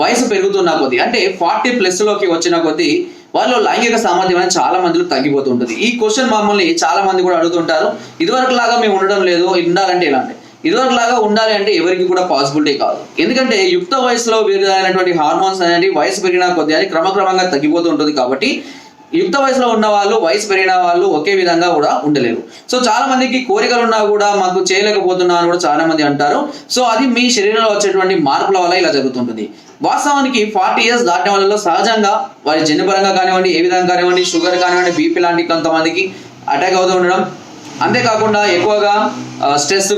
వయసు పెరుగుతున్న కొద్దీ అంటే ఫార్టీ లోకి వచ్చిన కొద్దీ వాళ్ళు లైంగిక సామర్థ్యం అనేది చాలా మందిలో తగ్గిపోతుంటుంది. ఈ క్వశ్చన్ మమ్మల్ని చాలా మంది కూడా అడుగుతుంటారు. ఇదివరకు లాగా మేము ఉండడం లేదు ఉండాలంటే ఇలాంటి ఇదివరకు లాగా ఉండాలి అంటే ఎవరికి కూడా పాసిబిలిటీ కాదు. ఎందుకంటే యుక్త వయసులో విడుదలైనటువంటి హార్మోన్స్ అనేది వయసు పెరిగిన కొద్ది అది క్రమక్రమంగా తగ్గిపోతూ ఉంటుంది కాబట్టి యుక్త వయసులో ఉన్న వాళ్ళు వయసు పెరిగిన వాళ్ళు ఒకే విధంగా కూడా ఉండలేరు. సో చాలా మందికి కోరికలు ఉన్నా కూడా మాకు చేయలేకపోతున్నా అని కూడా చాలా మంది అంటారు. సో అది మీ శరీరంలో వచ్చేటువంటి మార్పుల వల్ల ఇలా జరుగుతుంటుంది. వాస్తవానికి ఫార్టీ ఇయర్స్ దాటిన వాళ్ళలో సహజంగా వారి జన్యుపరంగా కానివ్వండి ఏ విధంగా కానివ్వండి షుగర్ కానివ్వండి బీపీ లాంటి కొంతమందికి అటాక్ అవుతూ ఉండడం. అంతేకాకుండా ఎక్కువగా స్ట్రెస్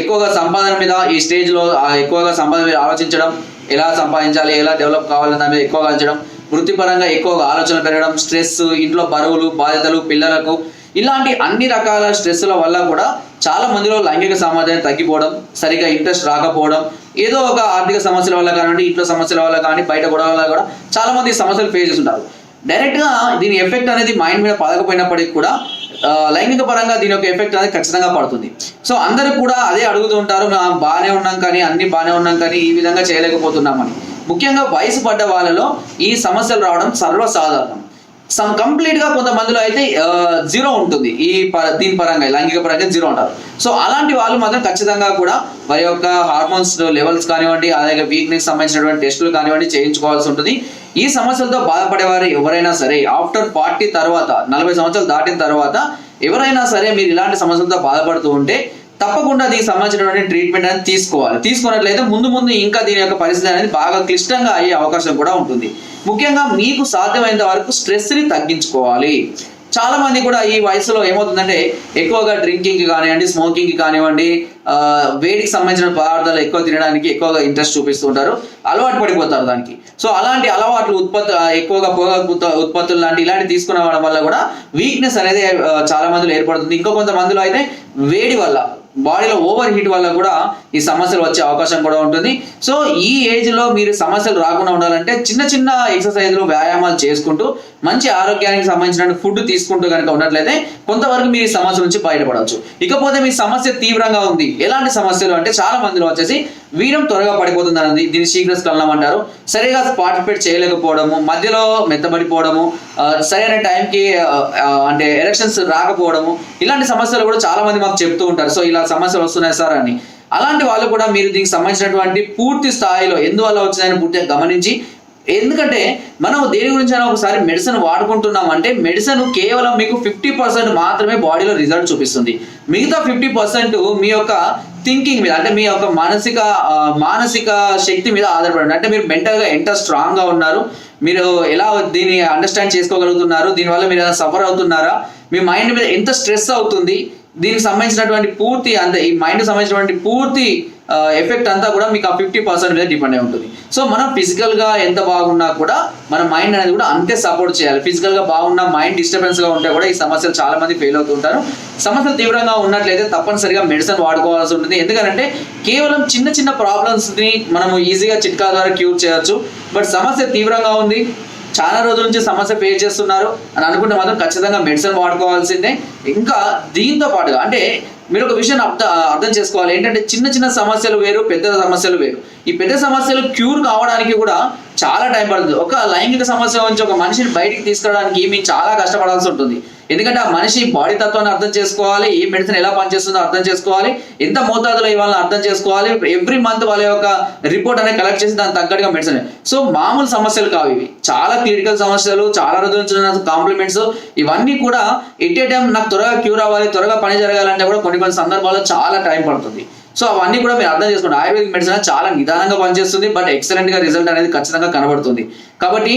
ఎక్కువగా సంపాదన మీద ఈ స్టేజ్లో ఎక్కువగా సంపాదన మీద ఆలోచించడం ఎలా సంపాదించాలి ఎలా డెవలప్ కావాలని దాని మీద ఎక్కువగా ఆలోచించడం వృత్తిపరంగా ఎక్కువగా ఆలోచన పెరగడం స్ట్రెస్ ఇంట్లో బరువులు బాధ్యతలు పిల్లలకు ఇలాంటి అన్ని రకాల స్ట్రెస్ల వల్ల కూడా చాలా మందిలో లైంగిక సామర్థ్యం తగ్గిపోవడం సరిగా ఇంట్రెస్ట్ రాకపోవడం ఏదో ఒక ఆర్థిక సమస్యల వల్ల కానివ్వండి ఇంట్లో సమస్యల వల్ల కానీ బయట గొడవ వల్ల కూడా చాలా మంది సమస్యలు ఫేస్ చేస్తుంటారు. డైరెక్ట్గా దీని ఎఫెక్ట్ అనేది మైండ్ మీద పడకపోయినప్పటికీ కూడా లైంగిక పరంగా దీని యొక్క ఎఫెక్ట్ అనేది ఖచ్చితంగా పడుతుంది. సో అందరూ కూడా అదే అడుగుతూ ఉంటారు "మేము బాగానే ఉన్నాం కానీ అన్ని బాగానే ఉన్నాం కానీ ఈ విధంగా చేయలేకపోతున్నామని. ముఖ్యంగా వయసు పడ్డ వాళ్ళలో ఈ సమస్యలు రావడం సర్వసాధారణం. సమ్ కంప్లీట్గా కొంతమందిలో అయితే జీరో ఉంటుంది. ఈ ప- దీని పరంగా లైంగిక పరంగా జీరో ఉంటారు సో అలాంటి వాళ్ళు మాత్రం ఖచ్చితంగా కూడా వారి యొక్క హార్మోన్స్ లెవెల్స్ కానివ్వండి అలాగే వీక్నెస్ సంబంధించినటువంటి టెస్టులు కానివ్వండి చేయించుకోవాల్సి ఉంటుంది. ఈ సమస్యలతో బాధపడేవారు ఎవరైనా సరే ఆఫ్టర్ ఫార్టీ తర్వాత నలభై సంవత్సరాలు దాటిన తర్వాత ఎవరైనా సరే మీరు ఇలాంటి సమస్యలతో బాధపడుతూ ఉంటే తప్పకుండా దీనికి సంబంధించినటువంటి ట్రీట్మెంట్ అనేది తీసుకోవాలి. తీసుకున్నట్లయితే ముందు ముందు ఇంకా దీని యొక్క పరిస్థితి అనేది బాగా క్లిష్టంగా అయ్యే అవకాశం కూడా ఉంటుంది. ముఖ్యంగా మీకు సాధ్యమైనంత వరకు స్ట్రెస్ని తగ్గించుకోవాలి. చాలా మంది కూడా ఈ వయసులో ఏమవుతుందంటే ఎక్కువగా డ్రింకింగ్ కానివ్వండి స్మోకింగ్ కానివ్వండి ఆ, వేడికి సంబంధించిన పదార్థాలు ఎక్కువ తినడానికి ఎక్కువగా ఇంట్రెస్ట్ చూపిస్తుంటారు అలవాటు పడిపోతారు దానికి. సో అలాంటి అలవాట్లు ఉత్పత్తి ఎక్కువగా పొగాకు ఉత్పత్తులు లాంటి ఇలాంటి తీసుకునే వల్ల కూడా వీక్నెస్ అనేది చాలా మందిలో ఏర్పడుతుంది. ఇంకో కొంతమందిలో అయితే వేడి వల్ల బాడీలో ఓవర్ హీట్ వల్ల కూడా ఈ సమస్యలు వచ్చే అవకాశం కూడా ఉంటుంది. సో ఈ ఏజ్లో మీరు సమస్యలు రాకుండా ఉండాలంటే చిన్న చిన్న ఎక్సర్సైజ్లు వ్యాయామాలు చేసుకుంటూ మంచి ఆరోగ్యానికి సంబంధించిన ఫుడ్ తీసుకుంటూ కనుక ఉన్నట్లయితే కొంతవరకు మీరు ఈ సమస్య నుంచి బయటపడవచ్చు. ఇకపోతే మీ సమస్య తీవ్రంగా ఉంది. ఎలాంటి సమస్యలు అంటే చాలా మందిలో వచ్చేసి వీరం త్వరగా పడిపోతుంది అనేది దీన్ని శీఘ్ర అంటారు సరిగా పార్టిసిపేట్ చేయలేకపోవడము మధ్యలో మెత్తబడిపోవడము సరైన టైంకి అంటే ఎలక్షన్స్ రాకపోవడము ఇలాంటి సమస్యలు కూడా చాలా మంది మాకు చెప్తూ ఉంటారు. సో ఇలా సమస్యలు వస్తున్నాయి సార్ అని. అలాంటి వాళ్ళు కూడా మీరు దీనికి సంబంధించినటువంటి పూర్తి స్థాయిలో ఎందువల్ల వచ్చిందని పూర్తిగా గమనించి ఎందుకంటే మనం దేని గురించి అయినా ఒకసారి మెడిసిన్ వాడుకుంటున్నాం అంటే మెడిసిన్ కేవలం మీకు ఫిఫ్టీ పర్సెంట్ మాత్రమే బాడీలో రిజల్ట్ చూపిస్తుంది. మిగతా ఫిఫ్టీ పర్సెంట్ మీ యొక్క థింకింగ్ మీద అంటే మీ యొక్క మానసిక మానసిక శక్తి మీద ఆధారపడి అంటే మీరు మెంటల్గా ఎంత స్ట్రాంగ్గా ఉన్నారు మీరు ఎలా దీన్ని అండర్స్టాండ్ చేసుకోగలుగుతున్నారు దీనివల్ల మీరు ఏదైనా సఫర్ అవుతున్నారా మీ మైండ్ మీద ఎంత స్ట్రెస్ అవుతుంది దీనికి సంబంధించినటువంటి పూర్తి అంత ఈ మైండ్ సంబంధించినటువంటి పూర్తి ఎఫెక్ట్ అంతా కూడా మీకు ఆ ఫిఫ్టీ పర్సెంట్ మీద డిపెండ్ అయి ఉంటుంది. సో మనం ఫిజికల్గా ఎంత బాగున్నా కూడా మన మైండ్ అనేది కూడా అంతే సపోర్ట్ చేయాలి. ఫిజికల్గా బాగున్నా బాగున్న మైండ్ డిస్టర్బెన్స్గా ఉంటే కూడా ఈ సమస్యలు చాలా మంది ఫెయిల్ అవుతుంటారు సమస్యలు తీవ్రంగా ఉన్నట్లయితే తప్పనిసరిగా మెడిసిన్ వాడుకోవాల్సి ఉంటుంది. ఎందుకంటే కేవలం చిన్న చిన్న ప్రాబ్లమ్స్ని మనము ఈజీగా చిట్కా ద్వారా క్యూర్ చేయొచ్చు. బట్ సమస్య తీవ్రంగా ఉంది చాలా రోజుల నుంచి సమస్య ఫేస్ చేస్తున్నారు. అని అనుకుంటే మాత్రం ఖచ్చితంగా మెడిసిన్ వాడుకోవాల్సిందే. ఇంకా దీంతో పాటుగా అంటే మీరు ఒక విషయం అర్థం అర్థం చేసుకోవాలి. ఏంటంటే చిన్న చిన్న సమస్యలు వేరు పెద్ద సమస్యలు వేరు. ఈ పెద్ద సమస్యలు క్యూర్ కావడానికి కూడా చాలా టైం పడుతుంది. ఒక లైంగిక సమస్య నుంచి ఒక మనిషిని బయటికి తీసుకురావడానికి మేము చాలా కష్టపడాల్సి ఉంటుంది. ఎందుకంటే ఆ మనిషి బాడీ తత్వాన్ని అర్థం చేసుకోవాలి ఏ మెడిసిన్ ఎలా పనిచేస్తుందో అర్థం చేసుకోవాలి ఎంత మోతాదులో ఇవ్వాలని అర్థం చేసుకోవాలి ఎవ్రీ మంత్ వాళ్ళ యొక్క రిపోర్ట్ అనేది కలెక్ట్ చేసి దానికి తగ్గట్టుగా మెడిసిన్. సో మామూలు సమస్యలు కావు ఇవి. చాలా క్లినికల్ సమస్యలు చాలా రోజుల నుంచి కాంప్లిమెంట్స్ ఇవన్నీ కూడా ఎట్ ఏ టైం నాకు త్వరగా క్యూర్ అవ్వాలి త్వరగా పని జరగాలంటే కూడా కొన్ని కొన్ని సందర్భాల్లో చాలా టైం పడుతుంది. సో అవన్నీ కూడా మీరు అర్థం చేసుకోండి. ఆయుర్వేదిక్ మెడిసిన్ చాలా నిదానంగా పనిచేస్తుంది బట్ ఎక్సలెంట్గా రిజల్ట్ అనేది ఖచ్చితంగా కనబడుతుంది. కాబట్టి